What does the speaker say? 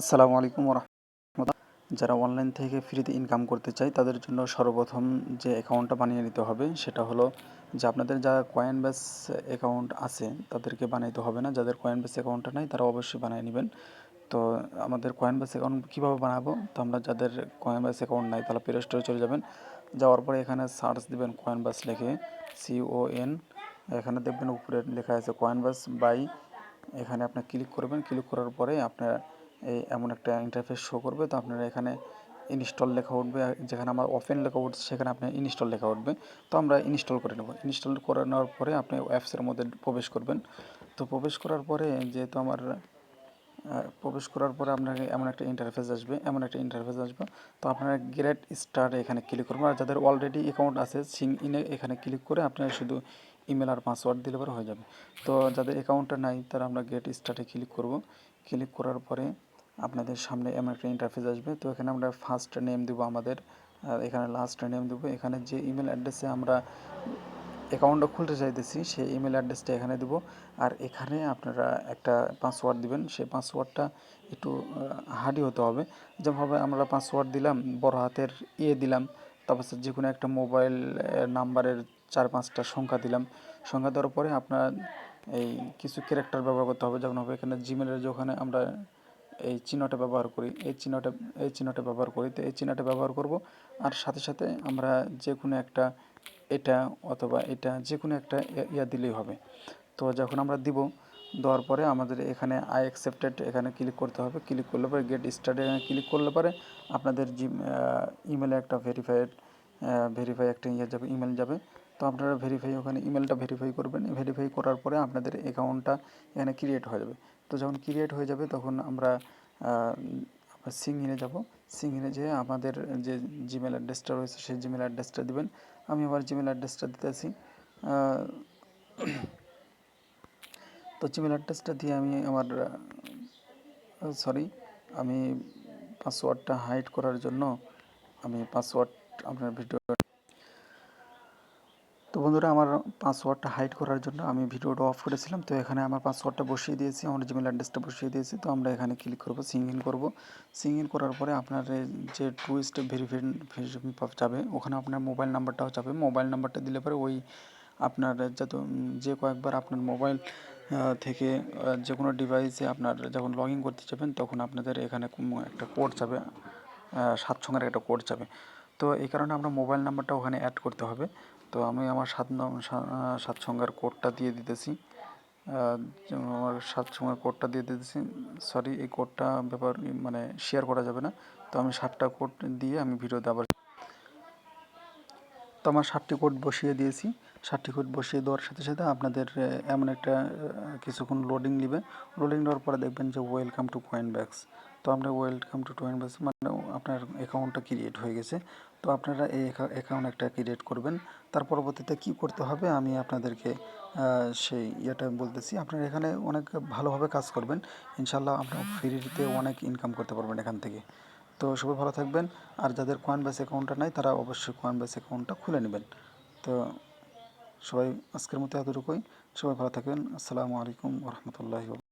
আসসালামু আলাইকুম রহমতুল্লাহ যারা অনলাইন থেকে ফ্রিতে ইনকাম করতে চায়, তাদের জন্য সর্বপ্রথম যে অ্যাকাউন্টটা বানিয়ে নিতে হবে, সেটা হলো যে আপনাদের যারা কয়েন বেস অ্যাকাউন্ট আছে, তাদেরকে বানাইতে হবে না। যাদের কয়েন বেস অ্যাকাউন্টটা নাই, তারা অবশ্যই বানিয়ে নেবেন। তো আমাদের কয়েন বেস অ্যাকাউন্ট কীভাবে বানাবো? তো আমরা যাদের কয়েন বেস অ্যাকাউন্ট নাই, তারা প্লে স্টোরে চলে যাবেন। যাওয়ার পরে এখানে সার্চ দিবেন কয়েন বাস লিখে সিও এন এখানে দেখবেন উপরে লেখা আছে কয়েন বাস বাই এখানে আপনি ক্লিক করবেন। ক্লিক করার পরে আপনার এই এমন একটা ইন্টারফেস শো করবে। তো আপনারা এখানে ইনস্টল লেখা উঠবে। যেখানে আমার ওপেন লেখা উঠছে, সেখানে আপনার ইনস্টল লেখা উঠবে। তো আমরা ইনস্টল করে নেব। ইনস্টল করে নেওয়ার পরে আপনি অ্যাপসের মধ্যে প্রবেশ করবেন। তো প্রবেশ করার পরে যেহেতু আমার প্রবেশ করার পরে আপনাকে এমন একটা ইন্টারফেস আসবে, এমন একটা ইন্টারফেস আসবে। তো আপনারা গ্রেট স্টার এখানে ক্লিক করবেন। আর যাদের অলরেডি অ্যাকাউন্ট আছে সিং ইনে এখানে ক্লিক করে আপনারা শুধু ইমেল আর পাসওয়ার্ড দিলে পরে হয়ে যাবে। তো যাদের অ্যাকাউন্টটা নাই, তারা আমরা গেট স্টার্টে ক্লিক করব। ক্লিক করার পরে আপনাদের সামনে এমন একটা ইন্টারফেস আসবে। তো এখানে আমরা ফার্স্ট নেম দেবো আমাদের এখানে লাস্ট নেম দেবো। এখানে যে ইমেল অ্যাড্রেসে আমরা অ্যাকাউন্টটা খুলতে চাইতেছি, সেই ইমেল অ্যাড্রেসটা এখানে দেবো। আর এখানে আপনারা একটা পাসওয়ার্ড দিবেন। সেই পাসওয়ার্ডটা একটু হার্ডি হতে হবে। যেভাবে আমরা পাসওয়ার্ড দিলাম, বড় হাতের ইয়ে দিলাম, তারপর যে কোনো একটা মোবাইল নাম্বারের চার পাঁচটা সংখ্যা দিলাম। সংখ্যা দেওয়ার পরে আপনার এই কিছু ক্যারেক্টার ব্যবহার করতে হবে। যেমন হবে এখানে জিমেলের যেখানে আমরা এই চিহ্নটা ব্যবহার করি, এই চিহ্নটা এই চিহ্নটা ব্যবহার করি, তো এই চিহ্নটা ব্যবহার করব। আর সাথে সাথে আমরা যে কোনো একটা এটা অথবা এটা যে কোনো একটা ইয়া দিলেই হবে। তো যখন আমরা দিব, দেওয়ার পরে আমাদের এখানে আই অ্যাকসেপ্টেড এখানে ক্লিক করতে হবে। ক্লিক করলে পরে গেট স্টার্টে এখানে ক্লিক করলে পরে আপনাদের জি ইমেলে একটা ভেরিফাইড ভেরিফাই একটা ইয়ে যাবে ইমেল যাবে। তো আপনারা ভেরিফাই ওখানে ইমেলটা ভেরিফাই করবেন। ভেরিফাই করার পরে আপনাদের অ্যাকাউন্টটা এখানে ক্রিয়েট হয়ে যাবে। তো যখন ক্রিয়েট হয়ে যাবে তখন আমরা সিংহিনে যাব। সিংহিনে যেয়ে আমাদের যে জিমেল অ্যাড্রেসটা রয়েছে সেই জিমেল অ্যাড্রেসটা দিবেন। আমি আমার জিমেল অ্যাড্রেসটা দিতে দিতেছি তো জিমেল অ্যাড্রেসটা দিয়ে আমি আমার সরি আমি পাসওয়ার্ডটা হাইড করার জন্য আমি পাসওয়ার্ড আপনার ভিডিও তো বন্ধুরা আমার পাসওয়ার্ডটা হাইড করার জন্য আমি ভিডিওটা অফ করেছিলাম। তো এখানে আমার পাসওয়ার্ডটা বসিয়ে দিয়েছি, আমার জিমেল অ্যাড্রেসটা বসিয়ে দিয়েছি। তো আমরা এখানে ক্লিক করব সিং ইন করব। সিং ইন করার পরে আপনার যে টু স্টেপ ভেরিফিকেশন যাবে, ওখানে আপনার মোবাইল নাম্বারটাও যাবে। মোবাইল নাম্বারটা দিলে পরে ওই আপনার যত, যে কয়েকবার আপনার মোবাইল থেকে যে কোনো ডিভাইসে আপনার যখন লগ ইন করতে যাবেন, তখন আপনাদের এখানে একটা কোড যাবে সাত সঙ্গের একটা কোড যাবে। তো এই কারণে আমরা মোবাইল নাম্বারটা ওখানে অ্যাড করতে হবে। তো আমি আমার সাত সাত সংখ্যার কোডটা দিয়ে দিতেছি। আমার সাত সংখ্যার কোডটা দিয়ে দিতেছি। সরি এই কোডটা ব্যাপার মানে শেয়ার করা যাবে না। তো আমি সাতটা কোড দিয়ে আমি ভিডিওতে আবার তো আমার ষাটটি কোড বসিয়ে দিয়েছি। ষাটটি কোড বসিয়ে দেওয়ার সাথে সাথে আপনাদের এমন একটা কিছুক্ষণ লোডিং নেবে। লোডিং নেওয়ার পরে দেখবেন যে ওয়েলকাম টু কয়েন ব্যাগস তো আমরা ওয়েলকাম টু কয়েন ব্যাগস মানে আপনার অ্যাকাউন্টটা ক্রিয়েট হয়ে গেছে। তো আপনারা এই অ্যাকাউন্ট একটা ক্রিয়েট করবেন। তার পরবর্তীতে কী করতে হবে আমি আপনাদেরকে সেই ইয়েটা বলতেছি। আপনারা এখানে অনেক ভালোভাবে কাজ করবেন। ইনশাল্লাহ আপনার ফ্রিতে অনেক ইনকাম করতে পারবেন এখান থেকে। তো সবাই ভালো থাকবেন। আর যাদের কয়েন বেস অ্যাকাউন্টটা নাই, তারা অবশ্যই কয়েন বেস অ্যাকাউন্টটা খুলে নেবেন। তো সবাই আজকের মতো এতটুকুই। সবাই ভালো থাকবেন। আসসালামু আলাইকুম রহমতুল্লাহ